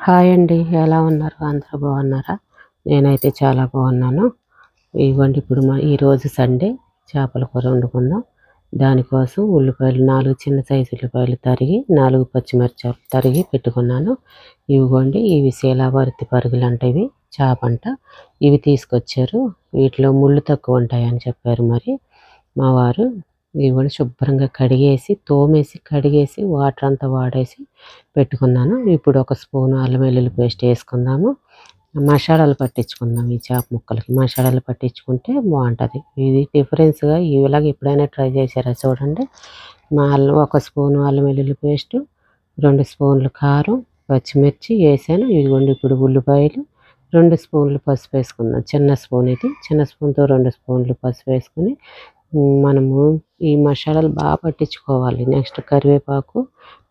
Hi అండి ఎలా ఉన్నారు? అందరూ బాగున్నారా? నేనైతే చాలా బాగున్నాను. ఇవ్వండి ఇప్పుడు మా ఈరోజు సండే చేపల కూర వండుకుందాం. దానికోసం ఉల్లిపాయలు నాలుగు చిన్న సైజు ఉల్లిపాయలు తరిగి నాలుగు పచ్చిమిరచాలు తరిగి పెట్టుకున్నాను. ఇవిగోండి ఇవి శీలావర్తి పరుగులు అంటే ఇవి చేపంట ఇవి తీసుకొచ్చారు. వీటిలో ముళ్ళు తక్కువ ఉంటాయని చెప్పారు మరి మా వారు. ఇవి శుభ్రంగా కడిగేసి తోమేసి కడిగేసి వాటర్ అంతా వాడేసి పెట్టుకున్నాను. ఇప్పుడు ఒక స్పూన్ అల్లం వెల్లుల్లి పేస్ట్ వేసుకుందాము. మసాలాలు పట్టించుకుందాం ఈ చేప ముక్కలకి. మసాలాలు పట్టించుకుంటే బాగుంటుంది. ఇది డిఫరెన్స్గా ఇలాగ ఎప్పుడైనా ట్రై చేశారా చూడండి. మా ఒక స్పూన్ అల్లం వెల్లుల్లి పేస్ట్ రెండు స్పూన్లు కారం పచ్చిమిర్చి వేసాను. ఇదిగోండి ఇప్పుడు ఉల్లిపాయలు రెండు స్పూన్లు పసుపు వేసుకుందాం. చిన్న స్పూన్ ఇది. చిన్న స్పూన్తో రెండు స్పూన్లు పసుపు వేసుకుని మనము ఈ మసాలాలు బాగా పట్టించుకోవాలి. నెక్స్ట్ కరివేపాకు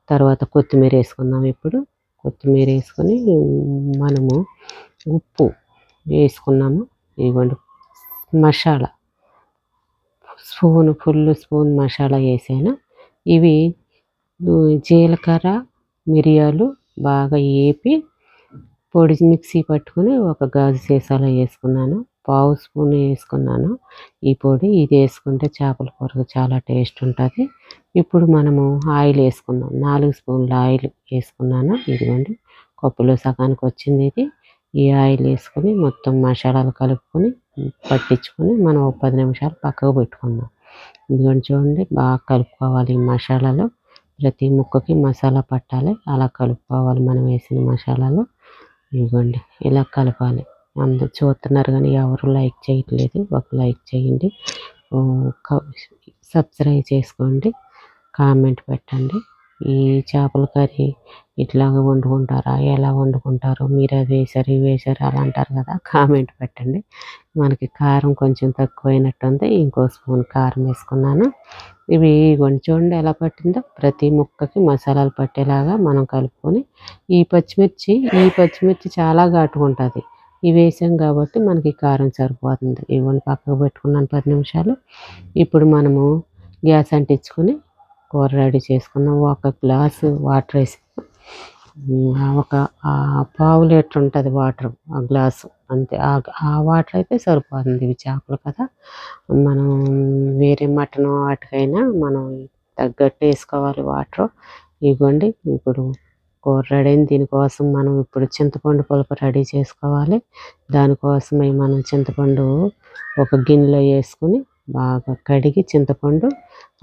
తర్వాత కొత్తిమీర వేసుకుందాం ఇప్పుడు. కొత్తిమీర వేసుకొని మనము ఉప్పు వేసుకున్నాము. ఇవ్వండి masala. Spoon full spoon masala వేసాను. ఇవి జీలకర్ర మిరియాలు బాగా వేపి పొడి మిక్సీ పట్టుకొని ఒక గాజు సీసాలో వేసుకున్నాను. పావు స్పూన్ వేసుకున్నాను. ఈ పొడి ఇది వేసుకుంటే చేపల కూరకు చాలా టేస్ట్ ఉంటుంది. ఇప్పుడు మనము ఆయిల్ వేసుకుందాం. నాలుగు స్పూన్ల ఆయిల్ వేసుకున్నాను. ఇదిగోండి కప్పులో సగానికి వచ్చింది ఇది. ఈ ఆయిల్ వేసుకొని మొత్తం మసాలాలు కలుపుకొని పట్టించుకొని మనం ఒక పది నిమిషాలు పక్కకు పెట్టుకుందాం. ఇదిగోండి చూడండి బాగా కలుపుకోవాలి ఈ మసాలాలు. ప్రతి ముక్కకి మసాలా పట్టాలి. అలా కలుపుకోవాలి మనం వేసిన మసాలాలు. ఇదిగోండి ఇలా కలపాలి. అందరు చూస్తున్నారు కానీ ఎవరు లైక్ చేయట్లేదు. ఒక లైక్ చేయండి. సబ్స్క్రైబ్ చేసుకోండి. కామెంట్ పెట్టండి. ఈ చేపల కర్రీ ఇట్లాగ వండుకుంటారా? ఎలా వండుకుంటారు? మీరు అది వేశారు ఇవి వేశారు అలా అంటారు కదా? కామెంట్ పెట్టండి. మనకి కారం కొంచెం తక్కువైనట్టుంది. ఇంకో స్పూన్ కారం వేసుకున్నాను. ఇవి కొంచెం చూడండి ఎలా పట్టిందో. ప్రతి ముక్కకి మసాలాలు పట్టేలాగా మనం కలుపుకొని ఈ పచ్చిమిర్చి ఈ పచ్చిమిర్చి చాలా ఘాటుగా ఉంటుంది. ఇవి వేసాం కాబట్టి మనకి కారం సరిపోతుంది. ఇవన్నీ పక్కకు పెట్టుకున్నాను పది నిమిషాలు. ఇప్పుడు మనము గ్యాస్ అంటించుకొని కూర రెడీ చేసుకున్నాం ఒక గ్లాసు వాటర్ వేసి. ఒక పావు లీటర్ ఉంటుంది వాటర్ ఆ గ్లాసు. అంతే ఆ వాటర్ అయితే సరిపోతుంది. ఇవి చేపలు కదా. మనం వేరే మటన్ వాటికైనా మనం తగ్గట్టు వేసుకోవాలి వాటర్. ఇవ్వండి ఇప్పుడు కూర రెడీ అయింది దీనికోసం మనం ఇప్పుడు చింతపండు పులుపు రెడీ చేసుకోవాలి. దానికోసమే మనం చింతపండు ఒక గిన్నెలో వేసుకుని బాగా కడిగి చింతపండు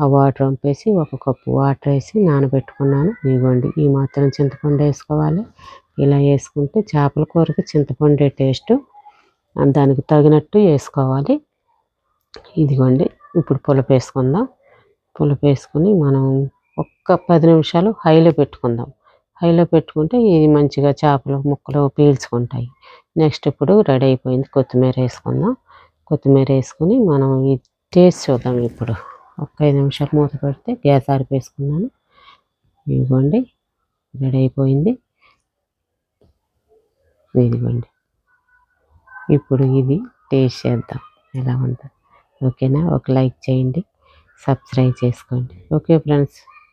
ఆ వాటర్ వంపేసి ఒక కప్పు వాటర్ వేసి నానబెట్టుకున్నాను. ఇవ్వండి ఈ మాత్రం చింతపండు వేసుకోవాలి. ఇలా వేసుకుంటే చేపల కూరకి చింతపండు టేస్ట్ దానికి తగినట్టు వేసుకోవాలి. ఇదిగోండి ఇప్పుడు పులుపు వేసుకుందాం. పులుపు వేసుకుని మనం ఒక్క పది నిమిషాలు హైలో పెట్టుకుందాం. హైలో పెట్టుకుంటే ఇది మంచిగా చేపలు ముక్కలు పీల్చుకుంటాయి. నెక్స్ట్ ఇప్పుడు రెడీ అయిపోయింది కొత్తిమీర వేసుకుందాం. కొత్తిమీర వేసుకుని మనం ఈ టేస్ట్ చూద్దాం ఇప్పుడు. ఒక ఐదు నిమిషాలు మూత పెడితే గ్యాస్ ఆరిపేసుకున్నాను. ఇదిగోండి రెడీ అయిపోయింది. ఇదిగోండి ఇప్పుడు ఇది టేస్ట్ చేద్దాం ఎలా ఉందో. ఓకేనా? ఒక లైక్ చేయండి సబ్స్క్రైబ్ చేసుకోండి. Okay friends.